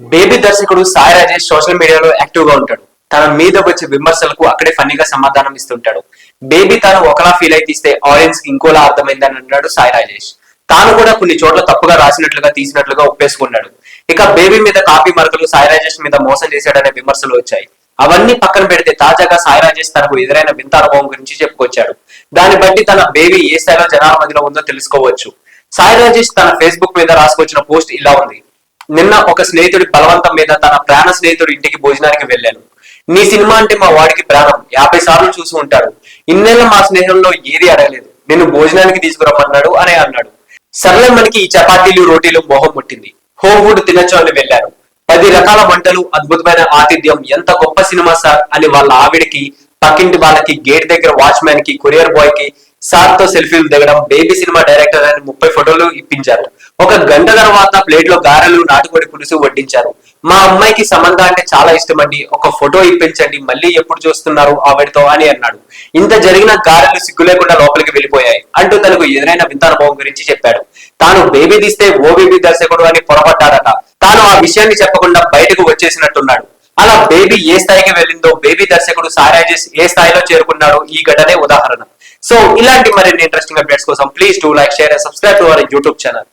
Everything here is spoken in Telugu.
బేబీ దర్శకుడు సాయి రాజేష్ సోషల్ మీడియాలో యాక్టివ్గా ఉంటాడు. తన మీద వచ్చే విమర్శలకు అక్కడే ఫన్నీగా సమాధానం ఇస్తుంటాడు. బేబీ తాను ఒకలా ఫీల్ అయి తీస్తే ఆడియన్స్కి ఇంకోలా అర్థమైందని అన్నాడు సాయి రాజేష్. తాను కూడా కొన్ని చోట్ల తప్పుగా రాసినట్లుగా తీసినట్లుగా ఒప్పేసుకున్నాడు. ఇక బేబీ మీద కాపీ మరకలు సాయి రాజేష్ మీద మోసం చేశాడనే విమర్శలు వచ్చాయి. అవన్నీ పక్కన పెడితే తాజాగా సాయి రాజేష్ తనకు ఎదురైన వింత అనుభవం గురించి చెప్పుకొచ్చాడు. దాన్ని బట్టి తన బేబీ ఏ స్థాయిలో జనాల మధ్యలో ఉందో తెలుసుకోవచ్చు. సాయి రాజేష్ తన ఫేస్బుక్ మీద రాసుకొచ్చిన పోస్ట్ ఇలా ఉంది. నిన్న ఒక స్నేహితుడి బలవంతం మీద తన ప్రాణ స్నేహితుడి ఇంటికి భోజనానికి వెళ్ళాను. నీ సినిమా అంటే మా వాడికి ప్రాణం. యాభై సార్లు చూసి ఉంటాడు. ఇన్నేళ్ళ మా స్నేహంలో ఏది అడగలేదు. నిన్ను భోజనానికి తీసుకురమ్మన్నాడు అని అన్నాడు. సర్లే మనకి ఈ చపాతీలు రోటీలు మోహం ముట్టింది. హోమ్ ఫుడ్ తినచ్చు అని వెళ్ళాను. పది రకాల వంటలు అద్భుతమైన ఆతిథ్యం ఎంత గొప్ప సినిమా సార్ అని వాళ్ళ ఆవిడకి పక్కింటి వాళ్ళకి గేట్ దగ్గర వాచ్మ్యాన్కి కొరియర్ బాయ్కి సార్తో సెల్ఫీలు దిగడం బేబీ సినిమా డైరెక్టర్ అని ముప్పై ఫోటోలు ఇప్పించారు. ఒక గంట తర్వాత ప్లేట్లో గారెలు నాటుకోడి పులుసు వడ్డించారు. మా అమ్మాయికి సమంత అంటే చాలా ఇష్టమండి. ఒక ఫోటో ఇప్పించండి మళ్ళీ ఎప్పుడు చూస్తున్నారు ఆవిడతో అని అన్నాడు. ఇంత జరిగిన గారెలు సిగ్గు లేకుండా లోపలికి వెళ్ళిపోయాయి అంటూ తనకు ఎదురైన వింత అనుభవం గురించి చెప్పాడు. తాను బేబీ తీస్తే ఓబీబీ దర్శకుడు అని పొరపడ్డాడట. తాను ఆ విషయాన్ని చెప్పకుండా బయటకు వచ్చేసినట్టున్నాడు. అలా బేబీ ఏ స్థాయికి వెళ్ళిందో బేబీ దర్శకుడు సారాజెస్ ఏ స్థాయిలో చేరుకున్నాడో ఈ ఘటనే ఉదాహరణ. సో ఇలాంటి మరిన్ని ఇంట్రెస్టింగ్ అప్డేట్స్ కోసం please to like share and subscribe to our YouTube channel